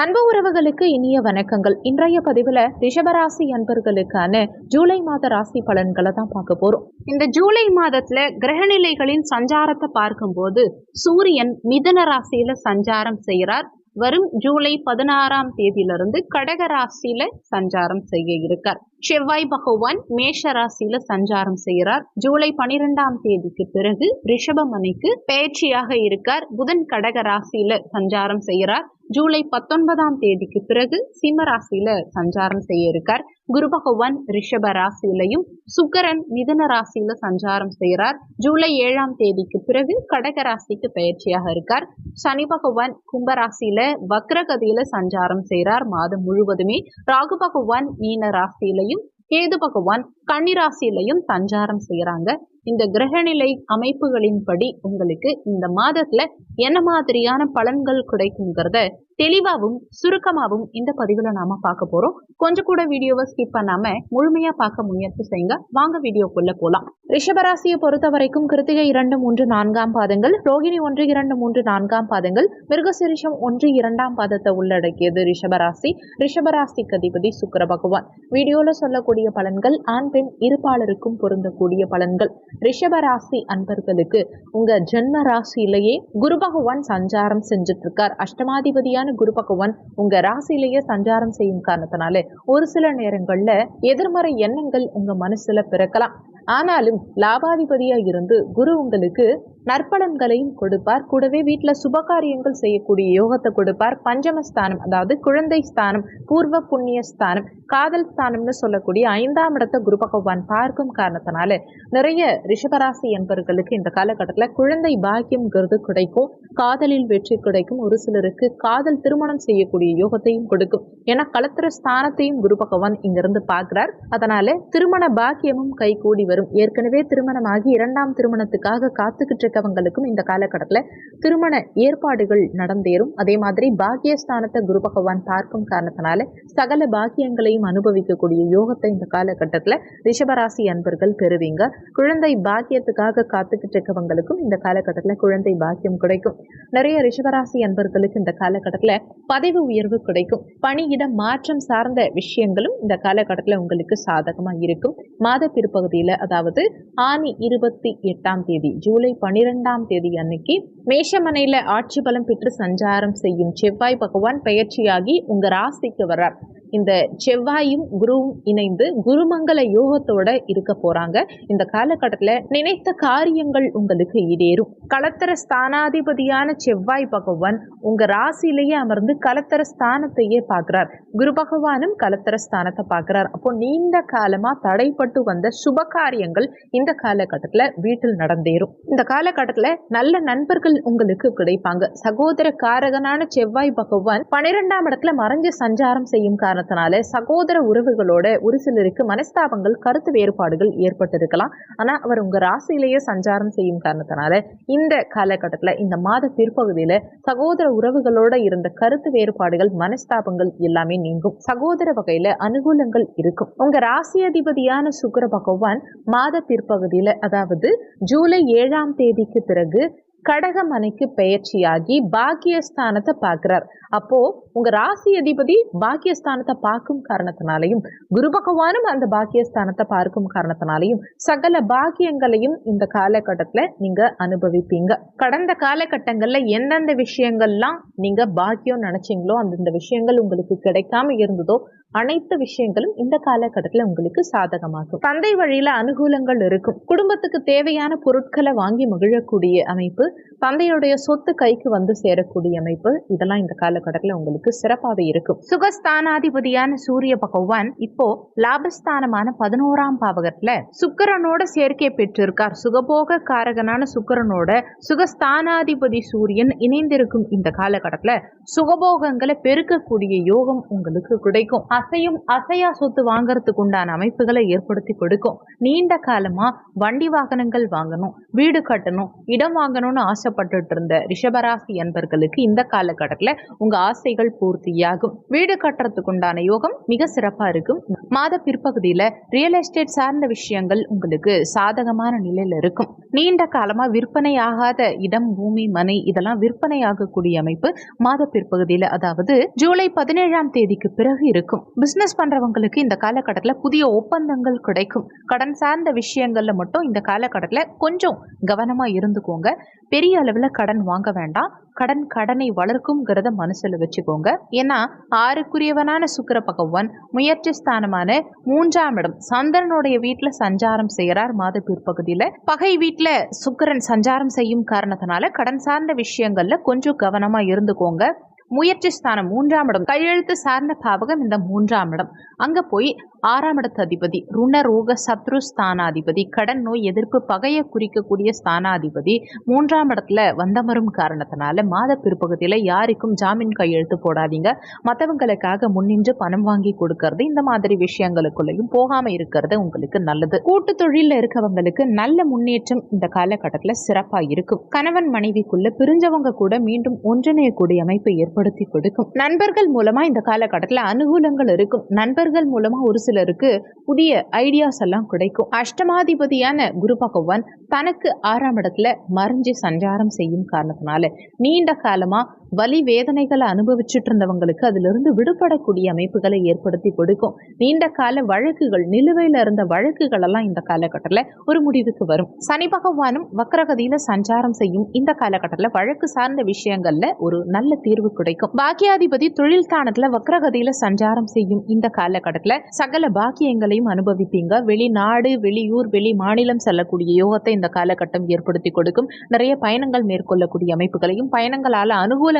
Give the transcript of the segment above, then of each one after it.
அன்பு உறவுகளுக்கு இனிய வணக்கங்கள். இன்றைய பதிவுல ரிஷபராசி அன்பர்களுக்கான ஜூலை மாத ராசி பலன்களை தான் பார்க்க போறோம். இந்த ஜூலை மாதத்துல கிரகநிலைகளின் சஞ்சாரத்தை பார்க்கும்போது சூரியன் மிதன ராசியில சஞ்சாரம் செய்கிறார் வரும் ஜூலை பதினாறாம் தேதியிலிருந்து கடக ராசியில சஞ்சாரம் செய்ய இருக்கார். செவ்வாய் பகவான் மேஷ ராசியில சஞ்சாரம் செய்கிறார். ஜூலை பனிரெண்டாம் தேதிக்கு பிறகு ரிஷபமணிக்கு பயிற்சியாக இருக்கார். புதன் கடக ராசியில சஞ்சாரம் செய்கிறார். ஜூலை பத்தொன்பதாம் தேதிக்கு பிறகு சிம்ம ராசியில சஞ்சாரம் செய்ய இருக்கார். குரு பகவான் ரிஷப ராசியிலையும் சுக்கரன் மிதன ராசியில சஞ்சாரம் செய்கிறார் ஜூலை ஏழாம் தேதிக்கு பிறகு கடக ராசிக்கு பயிற்சியாக இருக்கார். சனி பகவான் கும்பராசியில வக்ரகதியில சஞ்சாரம் செய்கிறார் மாதம் முழுவதுமே. ராகு பகவான் மீன ராசியிலையும் கேது பகவான் கன்னிராசியிலையும் சஞ்சாரம் செய்கிறாங்க இந்த கிரகநிலை அமைப்புகளின்படி உங்களுக்கு இந்த மாதத்துல என்ன மாதிரியான பலன்கள் கிடைக்குங்கிறத தெளிவாகவும் சுருக்கமாகவும் இந்த பதிவுல நாம பார்க்க போறோம். கொஞ்சம் கூட வீடியோவை ஸ்கிப் பண்ணாம முழுமையா பார்க்க முயற்சி செய்யுங்க. வாங்க வீடியோக்குள்ள போலாம். ரிஷபராசியை பொறுத்த வரைக்கும் கிருத்திகை இரண்டு மூன்று நான்காம் பாதங்கள் ரோகிணி ஒன்று இரண்டு மூன்று நான்காம் பாதங்கள் மிருகசிரிஷம் ஒன்று இரண்டாம் பாதத்தை உள்ளடக்கியது ரிஷபராசி. ரிஷபராசிக்கு அதிபதி சுக்கர பகவான். வீடியோல சொல்லக்கூடிய பலன்கள் ஆண் பெண் இருப்பாளருக்கும் பொருந்தக்கூடிய பலன்கள். ரிஷபராசி அன்பர்களுக்கு உங்க ஜென்ம ராசியிலேயே குரு பகவான் சஞ்சாரம் செஞ்சுட்டு இருக்கார் அஷ்டமாதிபதியான குரு பகவான் உங்க ராசியிலேயே சஞ்சாரம் செய்யும் காரணத்தினால ஒரு சில நேரங்கள்ல எதிர்மறை எண்ணங்கள் உங்க மனசுல பிறக்கலாம். ஆனாலும் லாபாதிபதியா இருந்து குரு உங்களுக்கு நற்பலன்களையும் கொடுப்பார். கூடவே வீட்டில் சுபகாரியங்கள் செய்யக்கூடிய யோகத்தை கொடுப்பார். பஞ்சமஸ்தானம் அதாவது குழந்தை ஸ்தானம் பூர்வ புண்ணிய ஸ்தானம் காதல் ஸ்தானம்னு சொல்லக்கூடிய ஐந்தாம் இடத்தை குரு பகவான் பார்க்கும் காரணத்தினால நிறைய ரிஷபராசி என்பவர்களுக்கு இந்த காலகட்டத்தில் குழந்தை பாக்கியம்ங்கிறது கிடைக்கும். காதலில் வெற்றி கிடைக்கும். ஒரு சிலருக்கு காதல் திருமணம் செய்யக்கூடிய யோகத்தையும் கொடுக்கும். ஏன்னா கலத்திர ஸ்தானத்தையும் குரு பகவான் இங்கிருந்து பார்க்கிறார். அதனால திருமண பாக்கியமும் கைகூடி வரும். ஏற்கனவே திருமணமாகி இரண்டாம் திருமணத்துக்காக காத்துக்கிட்டு இருக்கவங்களுக்கும் இந்த காலகட்டத்தில் திருமண ஏற்பாடுகள் நடந்தேறும். அதே மாதிரி பாக்கியஸ்தானத்தை குரு பகவான் பார்க்கும் காரணத்தினால சகல பாக்கியங்களையும் அனுபவிக்கக்கூடிய யோகத்தை இந்த காலகட்டத்தில் ரிஷபராசி அன்பர்கள் பெறுவீங்க. குழந்தை பாக்கியத்துக்காக காத்துக்கிட்டு இருக்கவங்களுக்கும் இந்த காலகட்டத்தில் குழந்தை பாக்கியம் கிடைக்கும். நிறைய ரிஷபராசி அன்பர்களுக்கு இந்த காலகட்டத்தில் பதவி உயர்வு கிடைக்கும். பணியிட மாற்றம் சார்ந்த விஷயங்களும் இந்த காலகட்டத்தில் உங்களுக்கு சாதகமாக இருக்கும். மாத பிற்பகுதியில் அதாவது ஆணி இருபத்தி எட்டாம் தேதி ஜூலை பன்னிரெண்டு பனிரெண்டாம் தேதி அன்னைக்கு மேஷமனையில் ஆட்சி பலம் பெற்று சஞ்சாரம் செய்யும் செவ்வாய் பகவான் பயிற்சியாகி உங்க ராசிக்கு வர்றார். இந்த செவ்வாயும் குருவும் இணைந்து குருமங்கல யோகத்தோட இருக்க போறாங்க. இந்த காலகட்டத்தில் நினைத்த காரியங்கள் உங்களுக்கு ஈடேறும். கலத்தர ஸ்தானாதிபதியான செவ்வாய் பகவான் உங்க ராசியிலேயே அமர்ந்து கலத்தர ஸ்தானத்தையே பார்க்கிறார். குரு பகவானும் கலத்தர ஸ்தானத்தை பார்க்கிறார். அப்போ நீண்ட காலமா தடைப்பட்டு வந்த சுப காரியங்கள் இந்த காலகட்டத்தில் வீட்டில் நடந்தேறும். இந்த காலகட்டத்தில் நல்ல நண்பர்கள் உங்களுக்கு கிடைப்பாங்க. சகோதர காரகனான செவ்வாய் பகவான் பனிரெண்டாம் இடத்துல மறைஞ்சு சஞ்சாரம் செய்யும் காரணம் காரணத்தினால சகோதர உறவுகளோட ஒரு சிலருக்கு மனஸ்தாபங்கள் கருத்து வேறுபாடுகள் ஏற்பட்டிருக்கலாம். ஆனா அவர் உங்க ராசியிலேயே சஞ்சாரம் செய்யும் காரணத்தினால இந்த காலகட்டத்துல இந்த மாத பிற்பகுதியில சகோதர உறவுகளோட இருந்த கருத்து வேறுபாடுகள் மனஸ்தாபங்கள் எல்லாமே நீங்கும். சகோதர வகையில அனுகூலங்கள் இருக்கும். உங்க ராசி அதிபதியான சுக்கர பகவான் மாத பிற்பகுதியில அதாவது ஜூலை ஏழாம் தேதிக்கு பிறகு கடகமனைக்கு பெயர்ச்சியாகி பாக்கியஸ்தானத்தை பார்க்கிறார். அப்போ உங்க ராசி அதிபதி பாக்கியஸ்தானத்தை பார்க்கும் காரணத்தினாலையும் குரு பகவானும் அந்த பாக்கியஸ்தானத்தை பார்க்கும் காரணத்தினாலையும் சகல பாக்கியங்களையும் இந்த காலகட்டத்துல நீங்க அனுபவிப்பீங்க. கடந்த காலகட்டங்கள்ல எந்தெந்த விஷயங்கள்லாம் நீங்க பாக்கியம் நினைச்சீங்களோ அந்தந்த விஷயங்கள் உங்களுக்கு கிடைக்காம இருந்ததோ அனைத்து விஷயங்களும் இந்த காலகட்டத்தில் உங்களுக்கு சாதகமாகும். தந்தை வழியில அனுகூலங்கள் இருக்கும். குடும்பத்துக்கு தேவையான பொருட்களை வாங்கி மகிழக்கூடிய அமைப்பு தந்தையுடைய சொத்து கைக்கு வந்து சேரக்கூடிய அமைப்பு இதெல்லாம் இந்த காலகட்டத்தில் உங்களுக்கு சிறப்பாக இருக்கும். சுகஸ்தானாதிபதியான சூரிய பகவான் இப்போ லாபஸ்தானமான பதினோராம் பாவகத்துல சுக்கரனோட சேர்க்கை பெற்றிருக்கார். சுகபோக காரகனான சுக்கரனோட சுகஸ்தானாதிபதி சூரியன் இணைந்திருக்கும் இந்த காலகட்டத்துல சுகபோகங்களை பெருக்கக்கூடிய யோகம் உங்களுக்கு கிடைக்கும். அசையும் அசையா சொத்து வாங்கறதுக்கு உண்டான அமைப்புகளை ஏற்படுத்தி கொடுக்கும். நீண்ட காலமா வண்டி வாகனங்கள் வாங்கணும் வீடு கட்டணும் இடம் வாங்கணும்னு ஆசைப்பட்டுட்டு இருந்த ரிஷபராசி அன்பர்களுக்கு இந்த காலகட்டத்தில் உங்க ஆசைகள் பூர்த்தியாகும். வீடு கட்டுறதுக்கு உண்டான யோகம் மிக சிறப்பா இருக்கும். மாத பிற்பகுதியில ரியல் எஸ்டேட் சார்ந்த விஷயங்கள் உங்களுக்கு சாதகமான நிலையில இருக்கும். நீண்ட காலமா விற்பனை ஆகாத இடம் பூமி மனை இதெல்லாம் விற்பனை ஆகக்கூடிய அமைப்பு மாத பிற்பகுதியில அதாவது ஜூலை பதினேழாம் தேதிக்கு பிறகு இருக்கும். பிஸ்னஸ் பண்ணுறவங்களுக்கு இந்த காலகட்டத்தில் புதிய ஒப்பந்தங்கள் கிடைக்கும். கடன் சார்ந்த விஷயங்களில் மட்டும் இந்த காலகட்டத்தில் கொஞ்சம் கவனமாக இருந்துக்கோங்க. பெரிய அளவில் கடன் வாங்க வேண்டாம். கடன் கடனை வளர்க்கும்ங்கிறத மனசில் வச்சுக்கோங்க. ஏன்னா ஆறுக்குரியவனான சுக்கிர பகவான் முயற்சி ஸ்தானமான மூன்றாம் இடம் சந்திரனுடைய வீட்டில் சஞ்சாரம் செய்கிறார் மாத பிற்பகுதியில் பகை வீட்டில் சுக்கிரன் சஞ்சாரம் செய்யும் காரணத்தினால கடன் சார்ந்த விஷயங்களில் கொஞ்சம் கவனமாக இருந்துக்கோங்க. முயற்சி ஸ்தானம் மூன்றாம் இடம். கையெழுத்து சார்ந்த பாவகம் இந்த மூன்றாம் இடம். அங்க போய் ஆறாம் இடத்து அதிபதி ருண ரோக சத்ரு ஸ்தானாதிபதி கடன் நோய் எதிர்ப்பு பகையை குறிக்கக்கூடிய ஸ்தானாதிபதி மூன்றாம் இடத்துல வந்தமரும் காரணத்தினால மாத பிற்பகுதியில் யாருக்கும் ஜாமீன் கையெழுத்து போடாதீங்க. மற்றவங்களுக்காக முன்னின்று பணம் வாங்கி கொடுக்கறது இந்த மாதிரி விஷயங்களுக்குள்ளேயும் போகாம இருக்கிறது உங்களுக்கு நல்லது. கூட்டு தொழில இருக்கவங்களுக்கு நல்ல முன்னேற்றம் இந்த காலகட்டத்தில் சிறப்பாக இருக்கும். கணவன் மனைவிக்குள்ள பிரிஞ்சவங்க கூட மீண்டும் ஒன்றிணையக்கூடிய அமைப்பை ஏற்படுத்தி கொடுக்கும். நண்பர்கள் மூலமா இந்த காலகட்டத்தில் அனுகூலங்கள் இருக்கும். நண்பர்கள் மூலமா ஒரு சிலருக்கு புதிய ஐடியாஸ் எல்லாம் கிடைக்கும். அஷ்டமாதிபதியான குரு பகவான் தனக்கு ஆறாம் இடத்துல மறைஞ்சு சஞ்சாரம் செய்யும் காரணத்தினால நீண்ட காலமா வலி வேதனைகளை அனுபவிச்சுட்டு இருந்தவங்களுக்கு அதிலிருந்து விடுபடக்கூடிய அமைப்புகளை ஏற்படுத்தி கொடுக்கும். நீண்ட கால வழக்குகள் நிலுவையில் இருந்த வழக்குகள் எல்லாம் இந்த காலகட்டத்தில் ஒரு முடிவுக்கு வரும். சனி பகவானும் வக்கரகதியில சஞ்சாரம் செய்யும் இந்த காலகட்டத்தில் வழக்கு சார்ந்த விஷயங்கள்ல ஒரு நல்ல தீர்வு கிடைக்கும். பாக்கியாதிபதி தொழில் தானத்துல வக்கரகதியில சஞ்சாரம் செய்யும் இந்த காலகட்டத்தில் சகல பாக்கியங்களையும் அனுபவிப்பீங்க. வெளிநாடு வெளியூர் வெளி மாநிலம் செல்லக்கூடிய யோகத்தை இந்த காலகட்டம் ஏற்படுத்தி கொடுக்கும். நிறைய பயணங்கள் மேற்கொள்ளக்கூடிய அமைப்புகளையும் பயணங்களால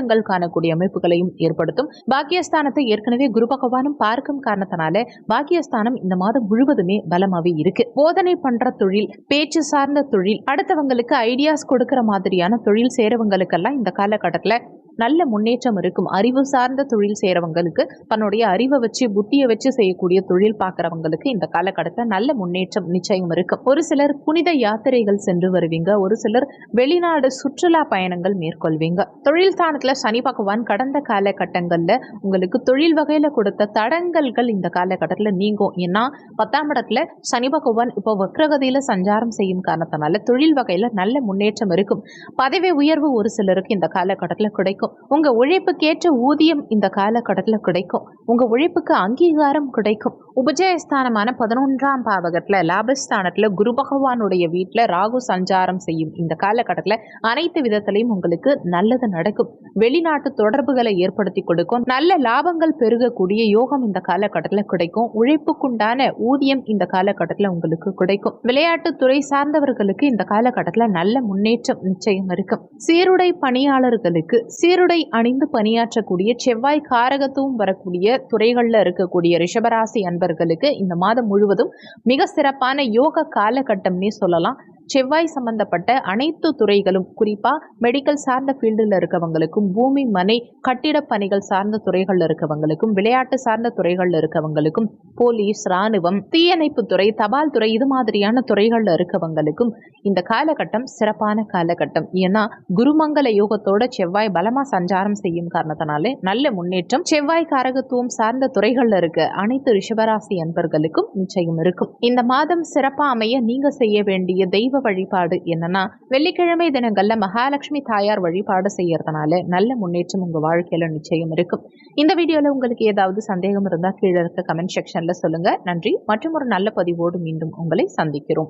அனுகூலங்கள் காணக்கூடிய அமைப்புகளையும் ஏற்படுத்தும். பாக்கியஸ்தானத்தை ஏற்கனவே குரு பகவானும் பார்க்கும் காரணத்தினால பாக்கியஸ்தானம் இந்த மாதம் முழுவதுமே பலமாவே இருக்கு. போதனை பண்ற தொழில் பேச்சு சார்ந்த தொழில் அடுத்தவங்களுக்கு ஐடியாஸ் கொடுக்கிற மாதிரியான தொழில் சேரவங்களுக்கெல்லாம் இந்த காலகட்டத்தில் நல்ல முன்னேற்றம் இருக்கும். அறிவு சார்ந்த தொழில் செய்கிறவங்களுக்கு தன்னுடைய அறிவை வச்சு புத்தியை வச்சு செய்யக்கூடிய தொழில் பார்க்குறவங்களுக்கு இந்த காலகட்டத்தில் நல்ல முன்னேற்றம் நிச்சயம் இருக்கும். ஒரு சிலர் புனித யாத்திரைகள் சென்று வருவீங்க. ஒரு சிலர் வெளிநாடு சுற்றுலா பயணங்கள் மேற்கொள்வீங்க. தொழில் ஸ்தானத்தில் சனி பகவான் கடந்த காலகட்டங்களில் உங்களுக்கு தொழில் வகையில் கொடுத்த தடங்கல்கள் இந்த காலகட்டத்தில் நீங்கும். ஏன்னா பத்தாம் இடத்துல சனி பகவான் இப்போ வக்ரகதியில் சஞ்சாரம் செய்யும் காரணத்தினால தொழில் வகையில் நல்ல முன்னேற்றம் இருக்கும். பதவி உயர்வு ஒரு சிலருக்கு இந்த காலகட்டத்தில் கிடைக்கும். கிடைக்கும். உங்க உழைப்புக்கேற்ற ஊதியம் இந்த காலகட்டத்தில் கிடைக்கும். உங்க உழைப்புக்கு அங்கீகாரம் கிடைக்கும். உபஜயஸ்தானமான பதினொன்றாம் பாவகத்துல லாபஸ்தானத்துல குரு பகவானுடைய வீட்டில் ராகு சஞ்சாரம் செய்யும் இந்த காலகட்டத்தில் அனைத்து விதத்திலையும் உங்களுக்கு நல்லது நடக்கும். வெளிநாட்டு தொடர்புகளை ஏற்படுத்தி கொடுக்கும். நல்ல லாபங்கள் பெருகக்கூடிய யோகம் இந்த காலகட்டத்தில் கிடைக்கும். உழைப்புக்குண்டான ஊதியம் இந்த காலகட்டத்தில் உங்களுக்கு கிடைக்கும். விளையாட்டு துறை சார்ந்தவர்களுக்கு இந்த காலகட்டத்தில் நல்ல முன்னேற்றம் நிச்சயம் இருக்கும். சீருடை பணியாளர்களுக்கு சீர் சீருடை அணிந்து பணியாற்றக்கூடிய செவ்வாய் காரகத்துவம் வரக்கூடிய துறைகளில் இருக்கக்கூடிய ரிஷபராசி அன்பர்களுக்கு இந்த மாதம் முழுவதும் மிக சிறப்பான யோக காலகட்டம்னே சொல்லலாம். செவ்வாய் சம்பந்தப்பட்ட அனைத்து துறைகளும் குறிப்பாக மெடிக்கல் சார்ந்த ஃபீல்டில் இருக்கவங்களுக்கும் பூமி மனை கட்டிடப் பணிகள் சார்ந்த துறைகளில் இருக்கவங்களுக்கும் விளையாட்டு சார்ந்த துறைகளில் இருக்கவங்களுக்கும் போலீஸ் ராணுவம் தீயணைப்பு துறை தபால் துறை இது மாதிரியான துறைகளில் இருக்கவங்களுக்கும் இந்த காலகட்டம் சிறப்பான காலகட்டம். ஏன்னா குருமங்கல யோகத்தோட செவ்வாய் பலமாக சஞ்சாரம் செய்யும் காரணத்தினாலே நல்ல முன்னேற்றம் செவ்வாய் காரகத்துவம் சார்ந்த துறைகளில் இருக்க அனைத்து ரிஷபராசி அன்பர்களுக்கும் நிச்சயம் இருக்கும். இந்த மாதம் சிறப்பாக அமைய நீங்க செய்ய வேண்டிய தெய்வ தெய்வ வழிபாடு என்னன்னா வெள்ளிக்கிழமை தினங்கள்ல மகாலட்சுமி தாயார் வழிபாடு செய்யறதுனால நல்ல முன்னேற்றம் உங்க வாழ்க்கையில நிச்சயம் இருக்கும். இந்த வீடியோல உங்களுக்கு ஏதாவது சந்தேகம் இருந்தா கீழே இருக்க கமெண்ட் செக்ஷன்ல சொல்லுங்க. நன்றி. மற்றும் ஒரு நல்ல பதிவோடு மீண்டும் உங்களை சந்திக்கிறோம்.